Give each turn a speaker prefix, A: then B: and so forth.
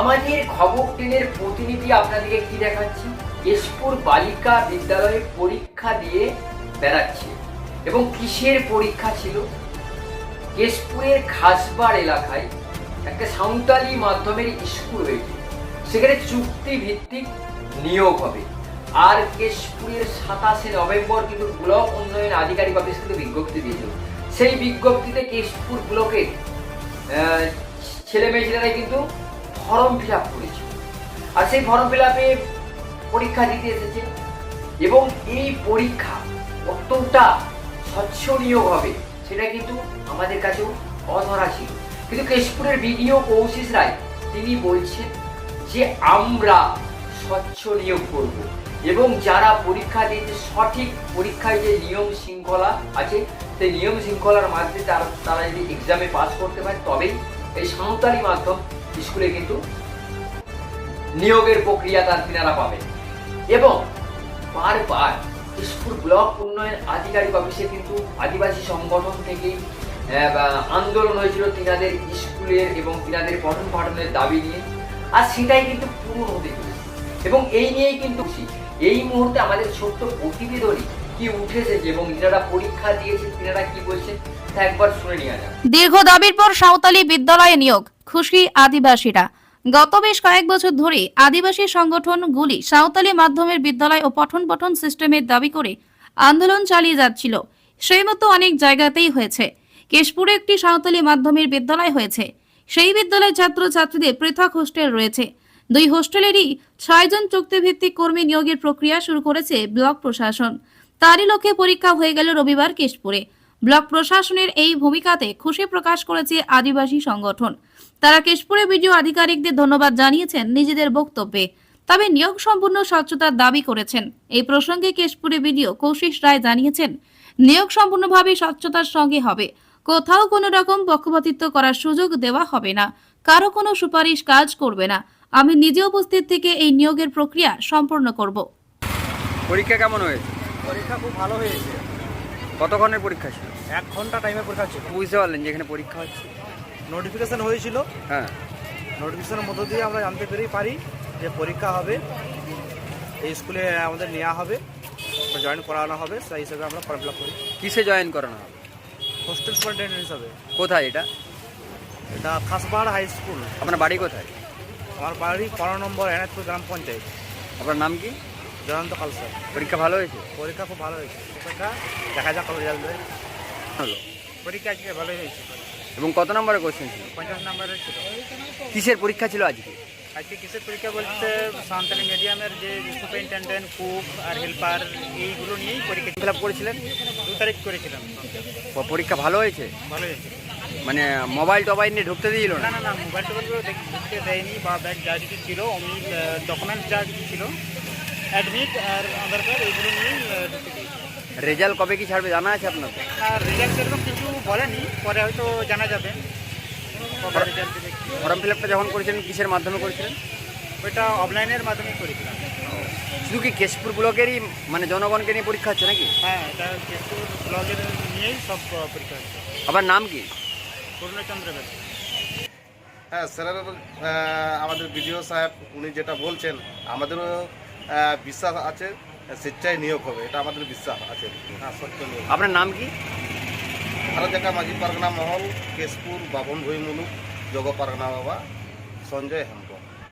A: আমাদের খবর টেনের প্রতিনিধি আপনাদেরকে কি দেখাচ্ছি? কেশপুর বালিকা বিদ্যালয়ে পরীক্ষা দিয়ে বেড়াচ্ছে। এবং কিসের পরীক্ষা ছিল? কেশপুরের খাসবার এলাকায় একটা সাঁওতালি মাধ্যমের স্কুল হয়েছে। সেখানে চুক্তি ভিত্তিক নিয়োগ হবে। আর কেশপুরের সাতাশে নভেম্বর কিন্তু ব্লক উন্নয়ন আধিকারিক অফিস কিন্তু বিজ্ঞপ্তি দিয়েছিল। সেই বিজ্ঞপ্তিতে কেশপুর ব্লকের ছেলে মেয়েছেলেরাই কিন্তু ফর্ম ফিল আপ করেছে। আর সেই ফর্ম ফিল আপে পরীক্ষা দিতে এসেছে। এবং এই পরীক্ষা কতটা স্বচ্ছ নিয়োগ হবে সেটা কিন্তু আমাদের কাছেও অধরা ছিল। কিন্তু কেশপুরের বিডিও কৌশিস রায়, তিনি বলছেন যে আমরা স্বচ্ছ নিয়োগ করব এবং যারা পরীক্ষা দিয়েছে, সঠিক পরীক্ষায় যে নিয়ম শৃঙ্খলা আছে, সেই নিয়ম শৃঙ্খলার মাধ্যমে তারা তারা যদি এক্সামে পাস করতে পারে, তবেই এই সাঁওতালি মাধ্যম স্কুলে কিন্তু নিয়োগের প্রক্রিয়া তার তিনারা পাবেন এবং বারবার কেশপুর ব্লক উন্নয়ন আধিকারিক অফিসে কিন্তু আদিবাসী সংগঠন থেকে আন্দোলন হয়েছিল তিনাদের স্কুলের এবং তিনাদের পঠন পাঠনের দাবি নিয়ে। আর সেটাই কিন্তু পূরণ হতে চলেছে এবং এই নিয়েই কিন্তু। এই মুহূর্তে আমাদের ছোট্ট প্রতিবেদনই কি উঠেছে এবং যারা পরীক্ষা দিয়েছে কি বলছেন তা একবার শুনে নেওয়া যাক।
B: দীর্ঘ দাবির পর সাঁওতালি বিদ্যালয়ে নিয়োগ খুশি আদিবাসীরা। গত বেশ কয়েক বছর ধরে আদিবাসী সংগঠনগুলি সাঁওতালি মাধ্যমের বিদ্যালয় ও পঠন পঠন সিস্টেমের দাবি করে আন্দোলন চালিয়ে যাচ্ছিল। সেই মতো অনেক জায়গাতেই হয়েছে। কেশপুরে একটি সাঁওতালি মাধ্যমের বিদ্যালয় হয়েছে। সেই বিদ্যালয়ের ছাত্রছাত্রীদের পৃথক হোস্টেল রয়েছে। দুই হোস্টেলেরই ছয়জন চুক্তিভিত্তিক কর্মী নিয়োগের প্রক্রিয়া শুরু করেছে ব্লক প্রশাসন। তারই লক্ষ্যে পরীক্ষা হয়ে গেল রবিবার কেশপুরে। ব্লক প্রশাসনের এই ভূমিকাতে খুশি প্রকাশ করেছে আদিবাসী সংগঠন। তারা কেশপুরে বিডিও আধিকারিকদের ধন্যবাদ জানিয়েছেন নিজেদের বক্তব্যে। তবে নিয়োগ সম্পূর্ণ স্বচ্ছতার দাবি করেছেন। এই প্রসঙ্গে কেশপুরে বিডিও কৌশিস রায় জানিয়েছেন নিয়োগ সম্পূর্ণভাবে স্বচ্ছতার সঙ্গে হবে। কোথাও কোনো রকম পক্ষপাতিত্ব করার সুযোগ দেওয়া হবে না। কারও কোনো সুপারিশ কাজ করবে না। আমি নিজে উপস্থিত থেকে এই নিয়োগের প্রক্রিয়া সম্পন্ন করব।
C: পরীক্ষা কেমন হয়েছে?
D: পরীক্ষা খুব ভালো হয়েছে।
C: কতক্ষণের পরীক্ষা ছিল?
D: এক ঘণ্টা টাইমের পরীক্ষা ছিল
C: বুঝতে পারলেন যে এখানে পরীক্ষা হচ্ছে।
D: নোটিফিকেশন হয়েছিল।
C: হ্যাঁ।
D: নোটিফিকেশনের মধ্য দিয়ে আমরা জানতে পেরেই পারি যে পরীক্ষা হবে। এই স্কুলে আমাদের নেওয়া হবে। জয়েন করানো হবে। সেই হিসেবে আমরা ফর্ম ফিল করি।
C: কিসে জয়েন করানো হবে?
D: হোস্টেল সুপারিনটেন্ডেন্ট হিসাবে।
C: কোথায় এটা?
D: এটা খাসবাড় হাই স্কুল
C: আপনার বাড়ি কোথায়?
D: আমার বাড়ি পনেরো নম্বর এনায়তপুর গ্রাম পঞ্চায়েত।
C: আপনার নাম কি?
D: জয়ন্ত কালসার
C: পরীক্ষা ভালো হয়েছে?
D: পরীক্ষা খুব ভালো হয়েছে। পরীক্ষা? দেখা যাক রেজাল্ট দেয়।
C: হলো
D: পরীক্ষা আজকে ভালোই হয়েছে।
C: এবং কত নম্বরের কোশ্চেন ছিল?
D: পঞ্চাশ নম্বরের ছিল।
C: কিসের পরীক্ষা ছিল আজকে?
D: আজকে কিসের পরীক্ষা বলতে সাঁওতালি মিডিয়ামের যে সুপারিনটেন্ডেন্ট কুক আর হেল্পার এইগুলো নিয়েই পরীক্ষা
C: ফিল আপ করেছিলেন।
D: দু তারিখ করেছিলাম।
C: পরীক্ষা ভালো হয়েছে?
D: ভালো হয়েছে।
C: মানে মোবাইল টোবাইল নিয়ে ঢুকতে দিল
D: না?
C: না
D: না মোবাইল টোবাইলগুলো দেখতে দেয়নি বা ব্যাগ যা কিছু ছিল অমনি ডকুমেন্ট যা কিছু ছিল অ্যাডমিট আর আধার কার্ড এইগুলো নিয়েই দিয়েছি
C: রেজাল্ট কবে কি ছাড়বে জানা আছে আপনার
D: আর রেজাল্ট সেরকম কিছু বলেনি পরে হয়তো জানা যাবে। কবে রেজাল্ট দেবে কি।
C: ফর্ম ফিল আপটা যখন করেছিলেন কিসের মাধ্যমে করেছিলেন?
D: ওইটা অফলাইনের মাধ্যমে করেছিলাম।
C: শুধু কি কেশপুর ব্লকেরই মানে জনগণকে নিয়ে পরীক্ষা হচ্ছে নাকি?
D: হ্যাঁ এটা কেশপুর ব্লগের নিয়েই সব আহ, পরীক্ষা হচ্ছে।
C: আবার নাম কি?
D: পূর্ণচন্দ্র ব্যাস
E: হ্যাঁ স্যারের আহ, আমাদের বিডিও সাহেব উনি যেটা বলছেন আমাদেরও বিশ্বাস আছে স্বেচ্ছায় নিয়োগ হবে এটা আমাদের বিশ্বাস আছে। হ্যাঁ
C: আপনার নাম কি?
E: ভারত জায়গা মাঝি পারগনা মহল কেশপুর বাবন ভুই মুলুক যোগ পারগনা বাবা সঞ্জয় হেমব্রম